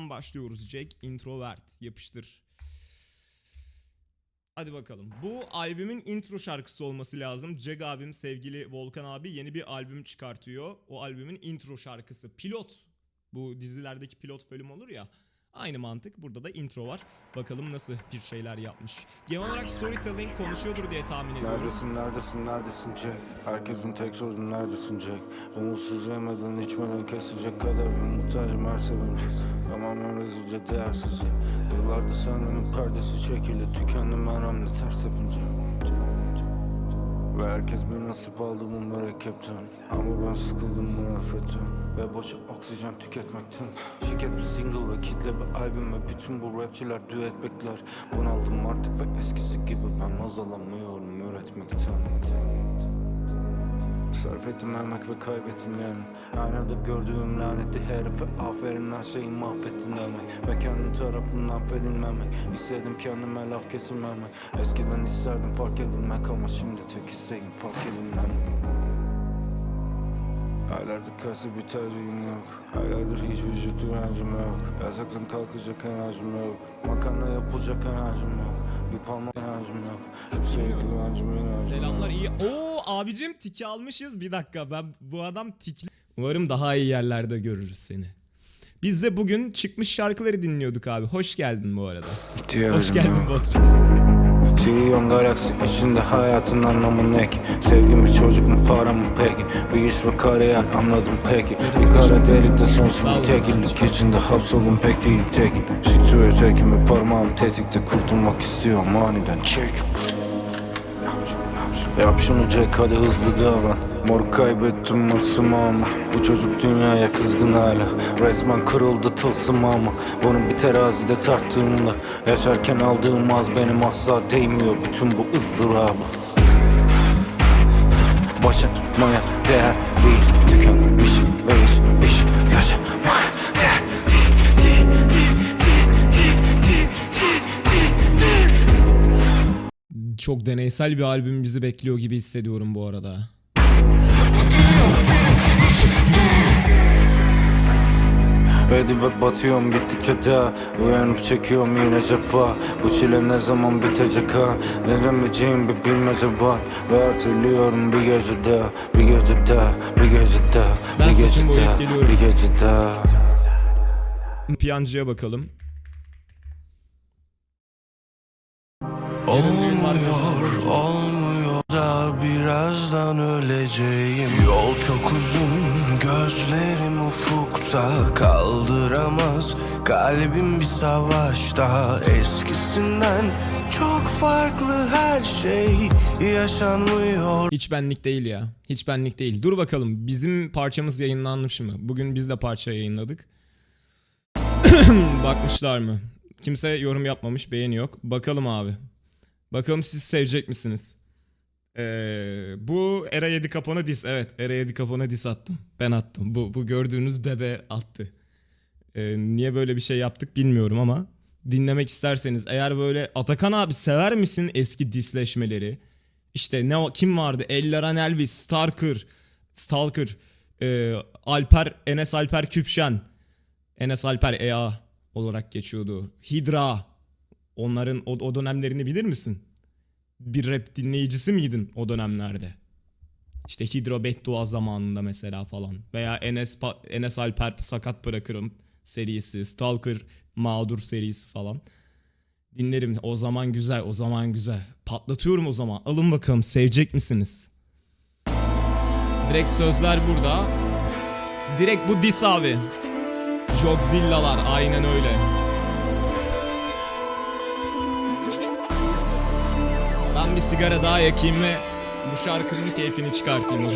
Buradan başlıyoruz. Jack introvert. Yapıştır. Hadi bakalım. Bu albümün intro şarkısı olması lazım. Jag abim, sevgili Volkan abi yeni bir albüm çıkartıyor. O albümün intro şarkısı. Pilot. Bu dizilerdeki pilot bölüm olur ya. Aynı mantık. Burada da intro var. Bakalım nasıl bir şeyler yapmış. Genel olarak storytelling konuşuyordur diye tahmin ediyorum. Neredesin neredesin neredesin Jack Herkesin tek sözü neredesin Jack Umutsuz yemeden içmeden kesecek kadar bir muhtacım her sevince Tamamen rezilce değersiz Yıllardır sendinin perdesi çekildi Tükendim her hamle ters yapınca ve herkes bir nasip aldı bu mürekkepten Ama ben sıkıldım bu nefretten Ve boşa oksijen tüketmekten. Şirket bir single ve kitle bir albüm Ve bütün bu rapçiler düet bekler. Bunaldım artık ve eskisi gibi Ben azalamıyorum üretmekten Sarf ettim emek ve kaybettim yani. Aynada gördüğüm lanetli herif ve aferin her şeyi mahvettin demek Ve kendim tarafından affedilmemek İstedim kendime laf kesilmemek Eskiden isterdim fark edilmek ama şimdi tek isteğim fark edilmemek Aylardır kası bir tercihim yok. Aylardır hiç vücut direncim yok. Yataktan kalkacak enerjim yok. Makarna yapılacak enerjim yok. Bir parmak enerjim yok. Kimseye güvencim inancım Selamlar iyi. Oo abicim tiki almışız. Bir dakika ben bu adam tikli. Umarım daha iyi yerlerde görürüz seni. Biz de bugün çıkmış şarkıları dinliyorduk abi. Hoş geldin bu arada. İhtiyacım Hoş geldin. Botrix. Trilyon galaksi içinde hayatın anlamı ne ki? Sevgi mi çocuk mu para mı peki? Bir iş ve kariyer anladım peki Bir kara delikte Sağ sonsuz olasın. tekillik içinde hapsolun pek değil tekil Şıktı tekimi parmağım tetikte kurtulmak istiyorum aniden Çek Yap şunu Jack hadi hızlı davran. Mor kaybettim hırsımı ama Bu çocuk dünyaya kızgın hala. Resmen kırıldı tılsım ama. Bunu bir terazide tarttığımda Yaşarken aldığım az benim asla değmiyor Bütün bu ızdırabı Başarmaya değer değil Çok deneysel bir albüm bizi bekliyor gibi hissediyorum bu arada. Ve dibe batıyorum gittikçe daha Uyanıp çekiyorum yine cefa Bu çile ne zaman bitecek ha Veremeyeceğim bir bilmece var Ve erteliyorum bir gece daha Bir gece daha Bir gece daha Ben Bir gece saçımı boyayıp daha geliyorum. Bir gece daha Piyancıya bakalım. var Olmuyor, da birazdan öleceğim Yol çok uzun, gözlerim ufukta kaldıramaz Kalbim bir savaşta eskisinden çok farklı her şey yaşanmıyor Hiç benlik değil ya. Hiç benlik değil. Dur bakalım bizim parçamız yayınlanmış mı? Bugün biz de parça yayınladık. Bakmışlar mı? Kimse yorum yapmamış, beğeni yok. Bakalım abi. Bakalım siz sevecek misiniz? Ee, bu Era 7 Capone diss. Evet, Era 7 Capone diss attım. Ben attım. Bu, bu gördüğünüz bebe attı. Ee, niye böyle bir şey yaptık bilmiyorum ama dinlemek isterseniz eğer böyle Atakan abi sever misin eski disleşmeleri? İşte ne kim vardı? Ellaran Elvis, Starker, Stalker, e, Alper, Enes Alper Küpşen, Enes Alper EA olarak geçiyordu. Hidra. Onların o, o dönemlerini bilir misin? Bir rap dinleyicisi miydin o dönemlerde? İşte Hidro Beddua zamanında mesela falan. Veya Enes, Pa- Enes Alper Sakat Bırakırım serisi, Stalker Mağdur serisi falan. Dinlerim. O zaman güzel, o zaman güzel. Patlatıyorum o zaman. Alın bakalım sevecek misiniz? Direkt sözler burada. Direkt bu diss abi. Jogzillalar aynen öyle. Ben bir sigara daha yakayım ve bu şarkının keyfini çıkartayım o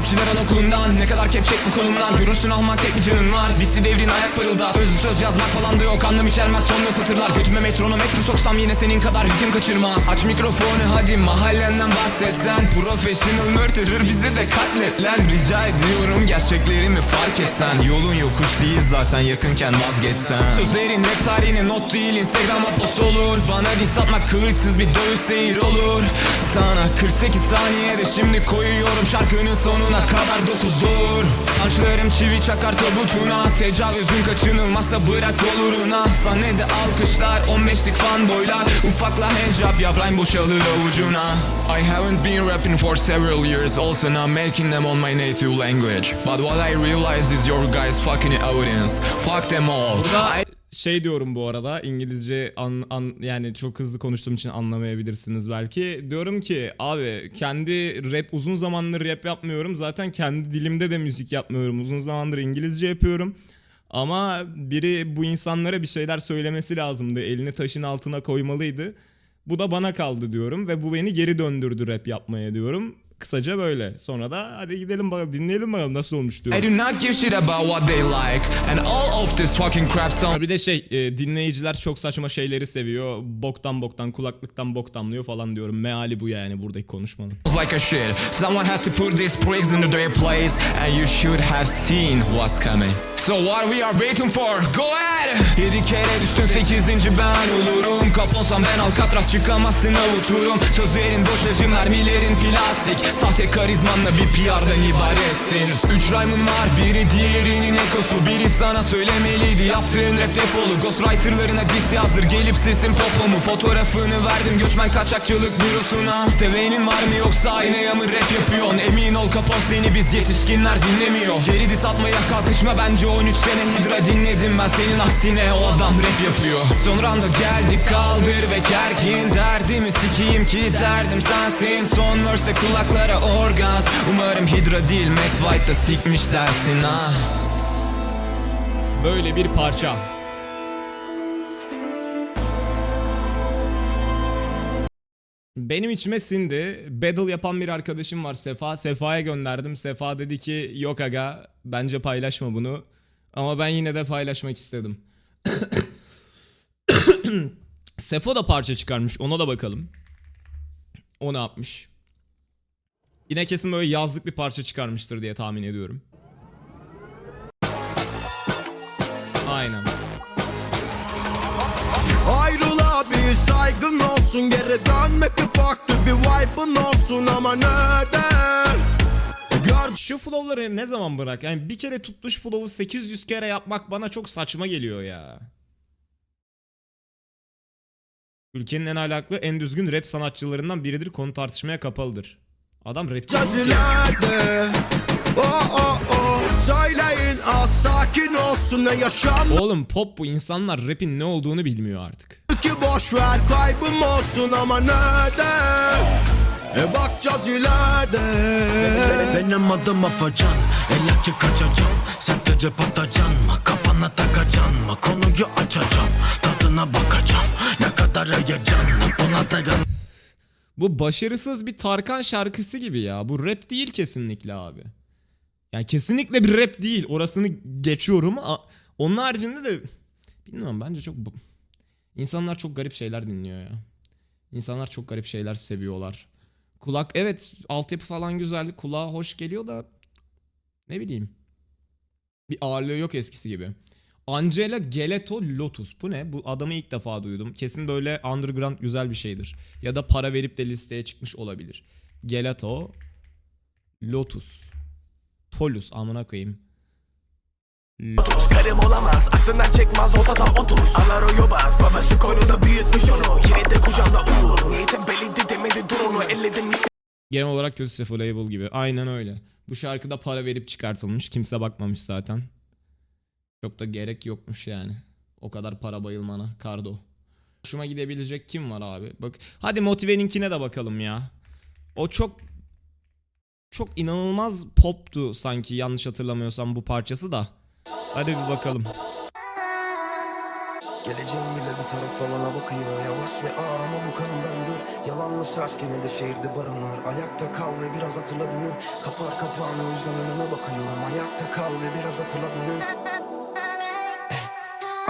rapçiler anaokulundan Ne kadar kepçek bu kolumdan Görürsün almak tek bir canın var. Bitti devrin ayak parıldat Özlü söz yazmak falan da yok. Anlam içermez sonunda satırlar. Götüme metronometre soksam yine senin kadar ritim kaçırmaz. Aç mikrofonu hadi mahallenden bahsetsen. Professional murderer bizi de katlet Rica ediyorum gerçeklerimi fark etsen. Yolun yokuş değil zaten yakınken vazgeçsen. Sözlerin rap tarihine not değil Instagram'a post olur. Bana diss atmak kılıçsız bir dövüş seyir olur. Sana 48 saniyede şimdi koyuyorum şarkının sonuna kadar dokuzdur Harçlarım çivi çakar tabutuna. Tecavüzün kaçınılmazsa bırak oluruna Sahnede alkışlar 15'lik fan boylar Ufakla handjob yap rhyme boşalır avucuna. I haven't been rapping for several years. Also now making them on my native language. But what I realize is your guys fucking audience. Fuck them all. I Şey diyorum bu arada İngilizce an, an- yani çok hızlı konuştuğum için anlamayabilirsiniz belki. Diyorum ki abi kendi rap uzun zamandır rap yapmıyorum. Zaten kendi dilimde de müzik yapmıyorum. Uzun zamandır İngilizce yapıyorum. Ama biri bu insanlara bir şeyler söylemesi lazımdı. Elini taşın altına koymalıydı. Bu da bana kaldı diyorum ve bu beni geri döndürdü rap yapmaya diyorum. Kısaca böyle. Sonra da hadi gidelim bakalım dinleyelim bakalım nasıl olmuş diyorum. I do not give shit about what they like And all of this fucking crap sounds Bir de şey e, dinleyiciler çok saçma şeyleri seviyor. Boktan boktan kulaklıktan bok damlıyor falan diyorum. Meali bu yani buradaki konuşmanın. like a shit. Someone had to put these prigs into their place, and you should have seen what's coming. So what we are waiting for? Go ahead! Yedi kere düştün sekizinci ben olurum Kaponsam ben Alcatraz çıkamazsın avuturum Sözlerin boş mermilerin plastik Sahte karizmanla bir PR'dan ibaretsin. Üç rhyme'ın var biri diğerinin ekosu. Biri sana söylemeliydi yaptığın rap defolu. Ghostwriter'larına diss yazdır gelip sesin popomu Fotoğrafını verdim göçmen kaçakçılık bürosuna. Sevenin var mı yoksa aynaya mı rap yapıyorsun? Emin ol kapon seni biz yetişkinler dinlemiyor. Geri diss atmaya kalkışma bence 13 sene hidra dinledim. Ben senin aksine o adam rap yapıyor. Sonra anda geldik kaldır ve gergin Derdimi sikeyim ki derdim sensin. Son verse'de kulaklara orgaz Umarım hidra değil Matt White'da sikmiş dersin ha Böyle bir parça. Benim içime sindi. Battle yapan bir arkadaşım var Sefa. Sefa'ya gönderdim. Sefa dedi ki yok aga bence paylaşma bunu. Ama ben yine de paylaşmak istedim. Sefo da parça çıkarmış. Ona da bakalım. O ne yapmış? Yine kesin böyle yazlık bir parça çıkarmıştır diye tahmin ediyorum. Aynen. Ayrıla bir saygın olsun Geri dönmek bir farklı bir vibe'ın olsun ama neden? Şu flow'ları ne zaman bırak? Yani bir kere tutmuş flow'u 800 kere yapmak bana çok saçma geliyor ya. Ülkenin en ahlaklı, en düzgün rap sanatçılarından biridir. Konu tartışmaya kapalıdır. Adam rapçi. Cazilerde Oh oh oh Söyleyin az sakin olsun ne yaşam Oğlum pop bu. insanlar rap'in ne olduğunu bilmiyor artık. ki boş ver kaybım olsun ama neden? E bakacağız ileride Benim adım Afacan El ki kaçacağım Sen de cep atacaksın mı Kafana takacaksın mı Konuyu açacağım Tadına bakacağım Ne kadar heyecanlı Buna dayan Bu başarısız bir Tarkan şarkısı gibi ya. Bu rap değil kesinlikle abi. Yani kesinlikle bir rap değil. Orasını geçiyorum. Onun haricinde de bilmiyorum bence çok insanlar çok garip şeyler dinliyor ya. İnsanlar çok garip şeyler seviyorlar. Kulak evet altyapı falan güzeldi. Kulağa hoş geliyor da ne bileyim. Bir ağırlığı yok eskisi gibi. Angela Gelato Lotus. Bu ne? Bu adamı ilk defa duydum. Kesin böyle underground güzel bir şeydir. Ya da para verip de listeye çıkmış olabilir. Gelato Lotus. Tolus amına koyayım. Otuz karım olamaz aklından çekmez olsa da otuz Alar o yobaz babası koynunda büyütmüş onu Yine de kucağında uyur Niyetim belliydi demedi dur onu elledim Genel olarak kötü Label gibi. Aynen öyle. Bu şarkıda para verip çıkartılmış. Kimse bakmamış zaten. Çok da gerek yokmuş yani. O kadar para bayılmana. Kardo. Hoşuma gidebilecek kim var abi? Bak hadi Motive'ninkine de bakalım ya. O çok çok inanılmaz poptu sanki yanlış hatırlamıyorsam bu parçası da. Hadi bir bakalım. Geleceğim bile bir tarot falana bakıyor Yavaş ve ağır ama bu kanımda yürür Yalanlı söz gene de şehirde barınır Ayakta kal ve biraz hatırla dünü Kapar kapağını o yüzden önüme bakıyorum Ayakta kal ve biraz hatırla dünü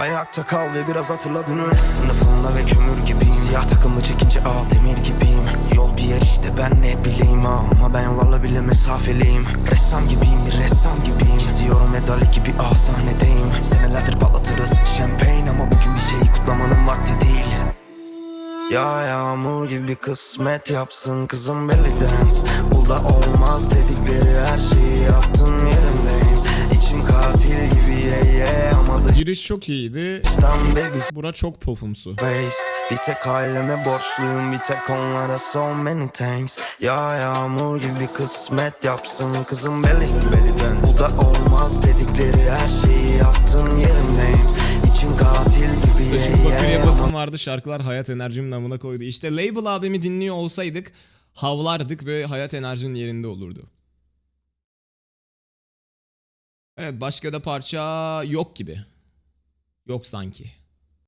Ayakta kal ve biraz hatırla dünü Sınıfımda ve kömür gibiyim. Siyah takımlı çekince al demir gibiyim. Yol bir yer işte ben ne bileyim Ama ben yollarla bile mesafeliyim. Ressam gibiyim bir ressam gibiyim. Çiziyorum ve gibi ah sahnedeyim. Senelerdir patlatırız şampanya Ama bugün bir şeyi kutlamanın vakti değil. Ya yağmur gibi kısmet yapsın kızım belly dance Bu da olmaz dedikleri her şeyi yaptın yerimdeyim İçim katil gibi ye ye ama Giriş çok iyiydi. Bura çok popumsu. face Bir tek aileme borçluyum bir tek onlara so many thanks Ya yağmur gibi kısmet yapsın kızım belly dance Bu da olmaz dedikleri her şeyi yaptın yerimdeyim İçim katil gibi ye Saçım bakır ye yapasım vardı. Şarkılar hayat enerjimin namına koydu. İşte Label abimi dinliyor olsaydık havlardık ve hayat enerjinin yerinde olurdu. Evet başka da parça yok gibi. Yok sanki.